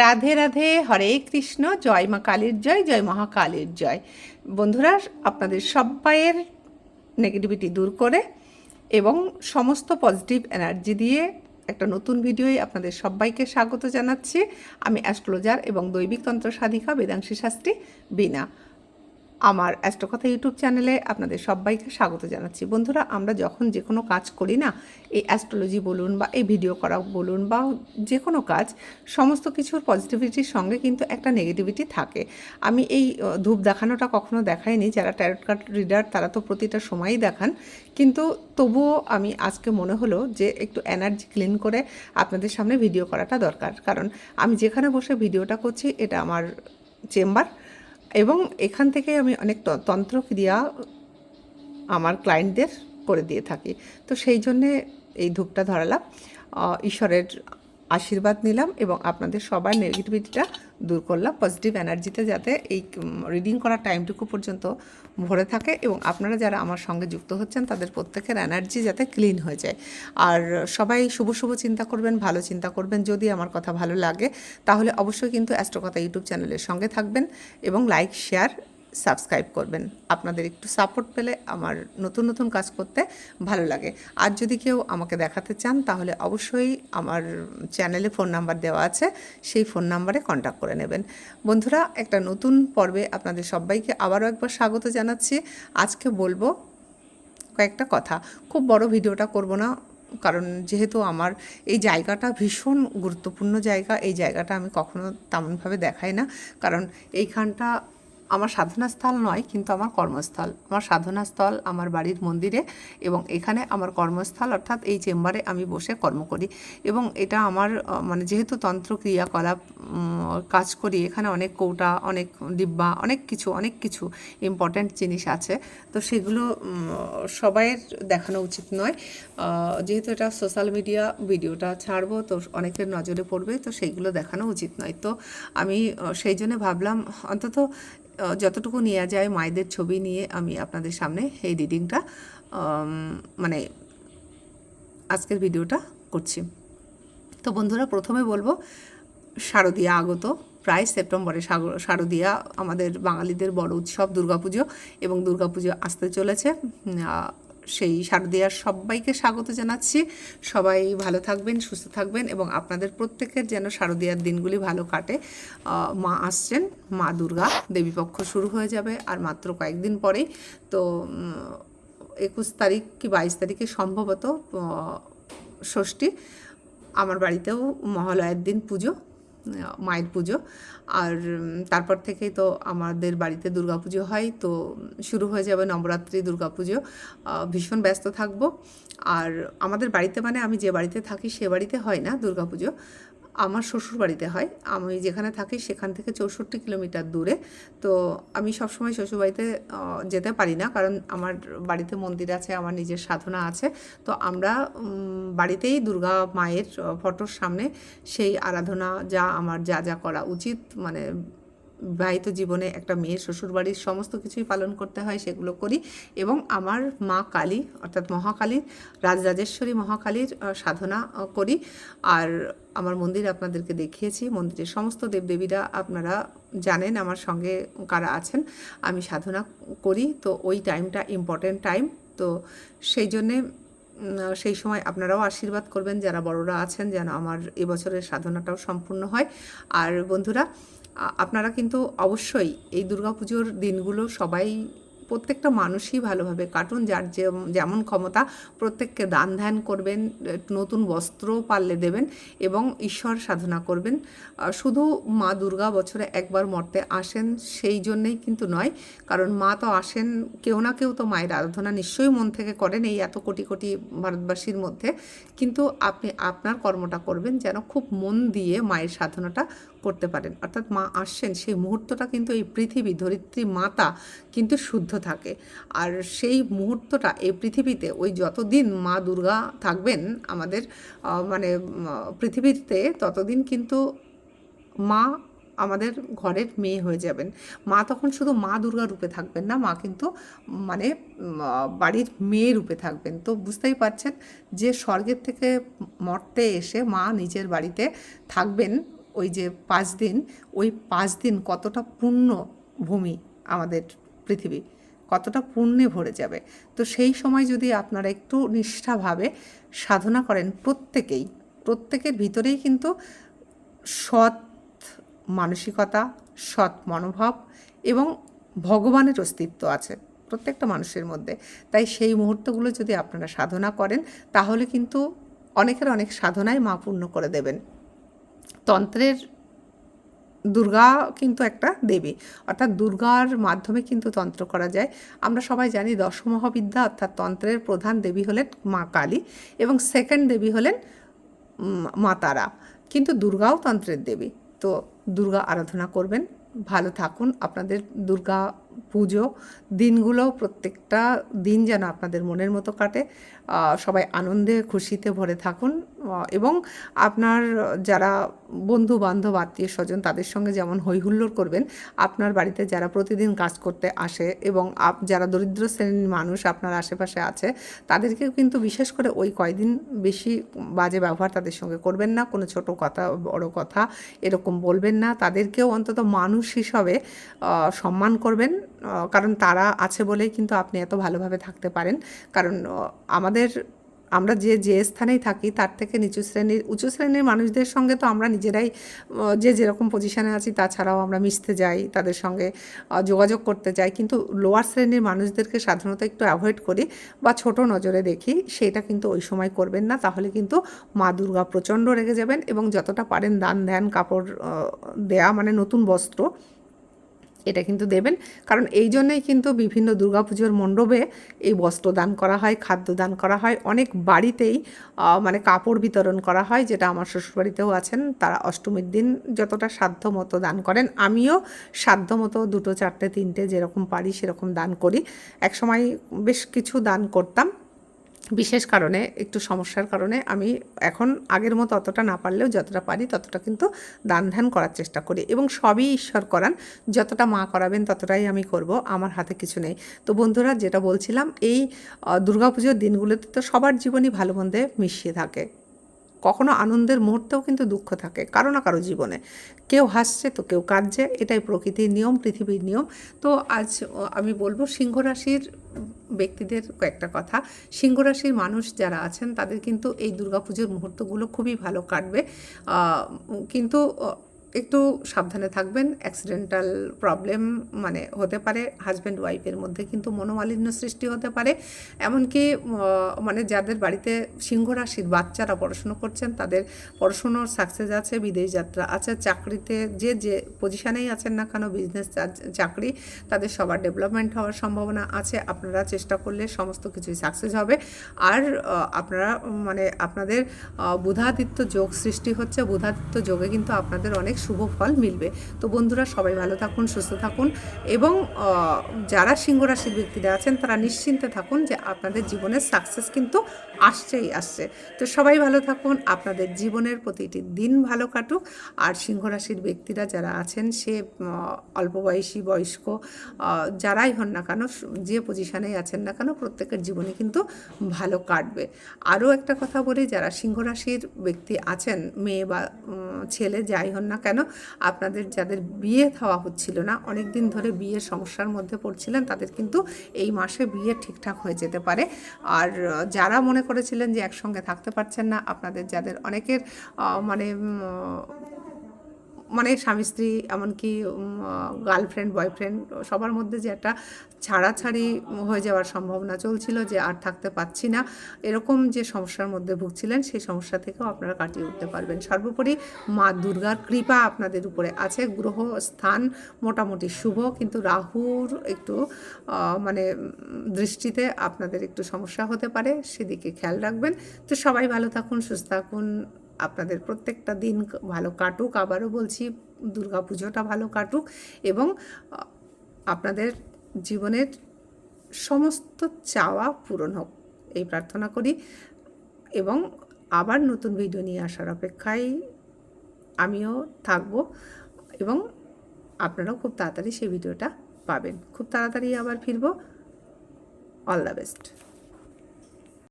রাধে রাধে, হরে কৃষ্ণ, জয় মা কালীর জয় জয় মহাকালীর জয়। বন্ধুরা, আপনাদের সবাইয়ের নেগেটিভিটি দূর করে এবং সমস্ত পজিটিভ এনার্জি দিয়ে একটা নতুন ভিডিওই আপনাদের সবাইকে স্বাগত জানাচ্ছি। আমি অ্যাস্ট্রোলজার এবং দৈবিক তন্ত্র সাধিকা বেদাংশী শাস্ত্রী বিনা আমার অ্যাস্ট্রোকথা ইউটিউব চ্যানেলে আপনাদের সবাইকে স্বাগত জানাচ্ছি। বন্ধুরা, আমরা যখন যে কোনো কাজ করি না, এই অ্যাস্ট্রোলজি বলুন বা এই ভিডিও করা বলুন বা যে কোনো কাজ, সমস্ত কিছুর পজিটিভিটির সঙ্গে কিন্তু একটা নেগেটিভিটি থাকে। আমি এই ধূপ দেখানোটা কখনো দেখাইনি, যারা ট্যারট কার্ড রিডার তারা তো প্রতিটা সময়ই দেখান। কিন্তু তবুও আমি আজকে মনে হলো যে একটু এনার্জি ক্লিন করে আপনাদের সামনে ভিডিও করাটা দরকার। কারণ আমি যেখানে বসে ভিডিওটা করছি, এটা আমার চেম্বার এবং এখান থেকে আমি অনেক তন্ত্র ক্রিয়া আমার ক্লায়েন্টদের করে দিয়ে থাকি। তো সেই জন্যে এই ধূপটা ধরালাম। ঈশ্বরের আশীর্বাদ নিলাম এবং আপনাদের সবার নেগেটিভিটিটা দূর করলাম। পজিটিভ এনার্জিতে যাতে এই রিডিং করার টাইমটুকু পর্যন্ত ভরে থাকে এবং আপনারা যারা আমার সঙ্গে যুক্ত হচ্ছেন, তাদের প্রত্যেকের এনার্জি যাতে ক্লিন হয়ে যায়। আর সবাই শুভ শুভ চিন্তা করবেন, ভালো চিন্তা করবেন। যদি আমার কথা ভালো লাগে, তাহলে অবশ্যই কিন্তু অ্যাস্ট্রোকথা ইউটিউব চ্যানেলের সঙ্গে থাকবেন এবং লাইক শেয়ার সাবস্ক্রাইব করবেন। আপনাদের একটু সাপোর্ট পেলে আমার নতুন নতুন কাজ করতে ভালো লাগে। আর যদি কেউ আমাকে দেখাতে চান, তাহলে অবশ্যই আমার চ্যানেলে ফোন নাম্বার দেওয়া আছে, সেই ফোন নাম্বারে কন্ট্যাক্ট করে নেবেন। বন্ধুরা, একটা নতুন পর্বে আপনাদের সবাইকে আবারও একবার স্বাগত জানাচ্ছি। আজকে বলব কয়েকটা কথা। খুব বড় ভিডিওটা করব না, কারণ যেহেতু আমার এই জায়গাটা ভীষণ গুরুত্বপূর্ণ জায়গা, এই জায়গাটা আমি কখনো তেমনভাবে দেখাই না। কারণ এইখানটা আমার সাধনাস্থল নয়, কিন্তু আমার কর্মস্থল। আমার সাধনাস্থল আমার বাড়ির মন্দিরে এবং এখানে আমার কর্মস্থল, অর্থাৎ এই চেম্বারে আমি বসে কর্ম করি। এবং এটা আমার মানে যেহেতু তন্ত্র ক্রিয়াকলাপ কাজ করি, এখানে অনেক কৌটা, অনেক ডিব্বা, অনেক কিছু অনেক কিছু ইম্পর্ট্যান্ট জিনিস আছে। তো সেগুলো সবাইয়ের দেখানো উচিত নয়। যেহেতু এটা সোশ্যাল মিডিয়া ভিডিওটা ছাড়বো, তো অনেকের নজরে পড়বে, তো সেইগুলো দেখানো উচিত নয়। তো আমি সেই জন্য ভাবলাম, অন্তত যতটুকু নেওয়া যায় মায়েদের ছবি নিয়ে আমি আপনাদের সামনে এই রিডিংটা মানে আজকের ভিডিওটা করছি। তো বন্ধুরা, প্রথমে বলব, শারদীয়া আগত, প্রায় সেপ্টেম্বরে শারদীয়া আমাদের বাঙালিদের বড় উৎসব, দুর্গাপুজো এবং দুর্গাপুজো আসতে চলেছে। সেই শারদিয়ার সবাইকে স্বাগত জানাচ্ছি। সবাই ভালো থাকবেন, সুস্থ থাকবেন এবং আপনাদের প্রত্যেকের যেন শারদিয়ার দিনগুলি ভালো কাটে। মা আসছেন, মা দুর্গা, দেবীপক্ষ শুরু হয়ে যাবে আর মাত্র কয়েকদিন পরেই। তো একুশ তারিখ কি বাইশ তারিখে সম্ভবত ষষ্ঠী। আমার বাড়িতেও মহালয়ের দিন পুজো। মায়ের পুজো। আর তারপর থেকেই তো আমাদের বাড়িতে দুর্গাপুজো হয়। তো, শুরু হয়ে যাবে নবরাত্রি পুজো ভীষণ ব্যস্ত থাকব। আর আমাদের বাড়িতে মানে আমি যে বাড়িতে থাকি সে বাড়িতে হয় না দুর্গাপুজো। আমার শ্বশুর বাড়িতে হয়। আমি যেখানে থাকি সেখান থেকে চৌষট্টি কিলোমিটার দূরে। তো আমি সবসময় শ্বশুর বাড়িতে যেতে পারি না। কারণ আমার বাড়িতে মন্দির আছে, আমার নিজের সাধনা আছে। তো আমরা বাড়িতেই দুর্গা মায়ের ফটোর সামনে সেই আরাধনা, যা আমার যা যা করা উচিত। মানে বিবাহিত জীবনে একটা মেয়ের শ্বশুরবাড়ির সমস্ত কিছুই পালন করতে হয়, সেগুলো করি। এবং আমার মা কালী, অর্থাৎ মহাকালীর রাজরাজেশ্বরী মহাকালীর সাধনা করি। আর আমার মন্দির আপনাদেরকে দেখিয়েছি। মন্দিরের সমস্ত দেবদেবীরা আপনারা জানেন আমার সঙ্গে কারা আছেন। আমি সাধনা করি। তো ওই টাইমটা ইম্পর্টেন্ট টাইম তো সেই জন্যে সেই সময় আপনারাও আশীর্বাদ করবেন, যারা বড়রা আছেন, যেন আমার এবছরের সাধনাটাও সম্পূর্ণ হয়। আর বন্ধুরা আপনারা কিন্তু অবশ্যই এই দুর্গাপুজোর দিনগুলো সবাই প্রত্যেকটা মানুষই ভালোভাবে কাটুন, যার যে, যেমন ক্ষমতা প্রত্যেককে দান ধ্যান করবেন নতুন বস্ত্র পারলে দেবেন এবং ঈশ্বর সাধনা করবেন। শুধু মা দুর্গা বছরে একবার মর্তে আসেন সেই জন্যেই কিন্তু নয়, কারণ মা তো আসেন, কেউ না কেউ তো মায়ের আরাধনা নিশ্চয়ই মন থেকে করেন এই এত কোটি কোটি ভারতবাসীর মধ্যে। কিন্তু আপনি আপনার কর্মটা করবেন যেন খুব মন দিয়ে মায়ের সাধনাটা করতে পারেন। অর্থাৎ মা আসছেন, সেই মুহূর্তটা কিন্তু এই পৃথিবী, ধরিত্রী মাতা কিন্তু শুদ্ধ থাকে। আর সেই মুহূর্তটা এই পৃথিবীতে, ওই যতদিন মা দুর্গা থাকবেন, আমাদের মানে পৃথিবীতে ততদিন কিন্তু মা আমাদের ঘরের মেয়ে হয়ে যাবেন। মা তখন শুধু মা দুর্গা রূপে থাকবেন না, মা কিন্তু মানে বাড়ির মেয়ে রূপে থাকবেন। তো বুঝতেই পারছেন যে স্বর্গের থেকে মর্তে এসে মা নিজের বাড়িতে থাকবেন। ওই যে পাঁচ দিন, ওই পাঁচ দিন কতটা পূর্ণ ভূমি আমাদের পৃথিবী? কতটা পুণ্যে ভরে যাবে? তো সেই সময় যদি আপনারা একটু নিষ্ঠাভাবে সাধনা করেন প্রত্যেকেই, প্রত্যেকের ভিতরেই কিন্তু সৎ মানসিকতা, সৎ মনোভাব এবং ভগবানের অস্তিত্ব আছে প্রত্যেকটা মানুষের মধ্যে। তাই সেই মুহূর্তগুলো যদি আপনারা সাধনা করেন, তাহলে কিন্তু অনেকের অনেক সাধনায় মা পূর্ণ করে দেবেন। তন্ত্রের দুর্গা কিন্তু একটা দেবী। অর্থাৎ দুর্গার মাধ্যমে কিন্তু তন্ত্র করা যায়। আমরা সবাই জানি দশমহাবিদ্যা অর্থাৎ তন্ত্রের প্রধান দেবী হলেন মা কালী এবং সেকেন্ড দেবী হলেন মা তারা। কিন্তু দুর্গাও তন্ত্রের দেবী। তো দুর্গা আরাধনা করবেন। ভালো থাকুন। আপনাদের দুর্গা পুজো, দিনগুলো প্রত্যেকটা দিন যেন আপনাদের মনের মতো কাটে। সবাই আনন্দে, খুশিতে ভরে থাকুন। এবং আপনার যারা বন্ধু বান্ধব আত্মীয় স্বজন তাদের সঙ্গে যেমন হৈহুল্লোড় করবেন, আপনার বাড়িতে যারা প্রতিদিন কাজ করতে আসে এবং আপ, যারা দরিদ্র শ্রেণির মানুষ আপনার আশেপাশে আছে, তাদেরকেও কিন্তু বিশেষ করে ওই কয়দিন বেশি বাজে ব্যবহার তাদের সঙ্গে করবেন না। কোনো ছোট কথা, বড় কথা এরকম বলবেন না। তাদেরকেও অন্তত মানুষ হিসাবে সম্মান করবেন। কারণ তারা আছে বলেই কিন্তু আপনি এত ভালোভাবে থাকতে পারেন। কারণ আমাদের, আমরা যে যে স্থানেই থাকি তার থেকে নিচু শ্রেণির, উঁচু শ্রেণির মানুষদের সঙ্গে তো আমরা নিজেরাই যে, যেরকম পজিশানে আছি তাছাড়াও আমরা মিশতে যাই, তাদের সঙ্গে যোগাযোগ করতে যাই। কিন্তু লোয়ার শ্রেণির মানুষদেরকে সাধারণত একটু অ্যাভয়েড করি বা ছোট নজরে দেখি, সেটা কিন্তু ওই সময় করবেন না। তাহলে কিন্তু মা দুর্গা প্রচণ্ড রেগে যাবেন এবং যতটা পারেন দান ধ্যান, কাপড় দেয়া মানে নতুন বস্ত্র এটা কিন্তু দেবেন। কারণ এই জন্যই কিন্তু বিভিন্ন দুর্গাপুজোর মণ্ডপে এই বস্ত্র দান করা হয়, খাদ্য দান করা হয়। অনেক বাড়িতেই মানে কাপড় বিতরণ করা হয়, যেটা আমার শ্বশুরবাড়িতেও আছেন। তারা অষ্টমীর দিন যতটা সাধ্য মতো দান করেন। আমিও সাধ্য মতো দুটো, চারটে, তিনটে যেরকম পারি সেরকম দান করি। একসময় বেশ কিছু দান করতাম। বিশেষ কারণে, একটু সমস্যার কারণে আমি এখন আগের মতো অতটা না পারলেও যতটা পারি ততটা কিন্তু দান ধ্যান করার চেষ্টা করি এবং সবই ঈশ্বর করান। যতটা মা করাবেন ততটাই আমি করব, আমার হাতে কিছু নেই। তো বন্ধুরা, যেটা বলছিলাম, এই দুর্গাপুজোর দিনগুলোতে তো সবার জীবনই ভালো মন্দে মিশিয়ে থাকে। কখনো আনন্দের মুহূর্তেও কিন্তু দুঃখ থাকে, কারও না কারও জীবনে। কেউ হাসছে তো কেউ কাঁদছে, এটাই প্রকৃতির নিয়ম, পৃথিবীর নিয়ম। তো আজ আমি বলব, সিংহ রাশির ব্যক্তিদের কয়েকটা কথা। সিংহ রাশির মানুষ যারা আছেন, তাদের কিন্তু এই দুর্গাপুজোর মুহূর্তগুলো খুবই ভালো কাটবে। কিন্তু একটু সাবধানে থাকবেন অ্যাক্সিডেন্টাল প্রবলেম মানে হতে পারে হাজব্যান্ড ওয়াইফের মধ্যে কিন্তু মনোমালিন্য সৃষ্টি হতে পারে। এমনকি মানে যাদের বাড়িতে সিংহ রাশির বাচ্চারা পড়াশুনো করছেন, তাদের পড়াশুনোর সাকসেস আছে, বিদেশ যাত্রা আছে, চাকরিতে যে যে পজিশনেই আছেন না কেন বিজনেস চাকরি, তাদের সবার ডেভেলপমেন্ট হওয়ার সম্ভাবনা আছে, আপনারা চেষ্টা করলে সমস্ত কিছুই সাকসেস হবে। আর আপনারা মানে আপনাদের বুধাদিত্য যোগ সৃষ্টি হচ্ছে, বুধাদিত্য যোগে কিন্তু আপনাদের অনেক শুভ ফল মিলবে। তো বন্ধুরা সবাই ভালো থাকুন, সুস্থ থাকুন এবং যারা সিংহ রাশির ব্যক্তিরা আছেন তারা নিশ্চিন্তে থাকুন যে আপনাদের জীবনের সাকসেস কিন্তু আসছেই আসছে। তো সবাই ভালো থাকুন, আপনাদের জীবনের প্রতিটি দিন ভালো কাটুক। আর সিংহ রাশির ব্যক্তিরা যারা আছেন সে অল্প বয়সী, বয়স্ক যারাই হন না কেন যে পজিশনেই আছেন না কেন, প্রত্যেকের জীবনে কিন্তু ভালো কাটবে। আরও একটা কথা বলি, যারা সিংহ রাশির ব্যক্তি আছেন, মেয়ে বা ছেলে যাই হন না কেন আপনাদের যাদের বিয়ে থাওয়া হচ্ছিল না অনেক দিন ধরে বিয়ের সমস্যার মধ্যে পড়ছিলেন, তাদের কিন্তু এই মাসে বিয়ে ঠিকঠাক হয়ে যেতে পারে। আর যারা মনে করেছিলেন যে একসঙ্গে থাকতে পারছেন না, আপনাদের যাদের অনেকের মানে মানে স্বামী স্ত্রী, এমনকি গার্লফ্রেন্ড বয়ফ্রেন্ড সবার মধ্যে যে একটা ছাড়াছাড়ি হয়ে যাওয়ার সম্ভাবনা চলছিল যে আর থাকতে পাচ্ছি না, এরকম যে সমস্যার মধ্যে ভুগছিলেন, সেই সমস্যা থেকেও আপনারা কাটিয়ে উঠতে পারবেন। সর্বোপরি মা দুর্গার কৃপা আপনাদের উপরে আছে গ্রহ স্থান মোটামুটি শুভ, কিন্তু রাহুর একটু মানে দৃষ্টিতে আপনাদের একটু সমস্যা হতে পারে, সেদিকে খেয়াল রাখবেন। তো সবাই ভালো থাকুন, সুস্থ থাকুন আপনাদের প্রত্যেকটা দিন ভালো কাটুক। আবারও বলছি দুর্গা পুজোটা ভালো কাটুক এবং আপনাদের জীবনের সমস্ত চাওয়া পূরণ হোক, এই প্রার্থনা করি। এবং আবার নতুন ভিডিও নিয়ে আসার অপেক্ষায় আমিও থাকব এবং আপনারাও খুব তাড়াতাড়ি সেই ভিডিওটা পাবেন। খুব তাড়াতাড়ি আবার ফিরবো। All the best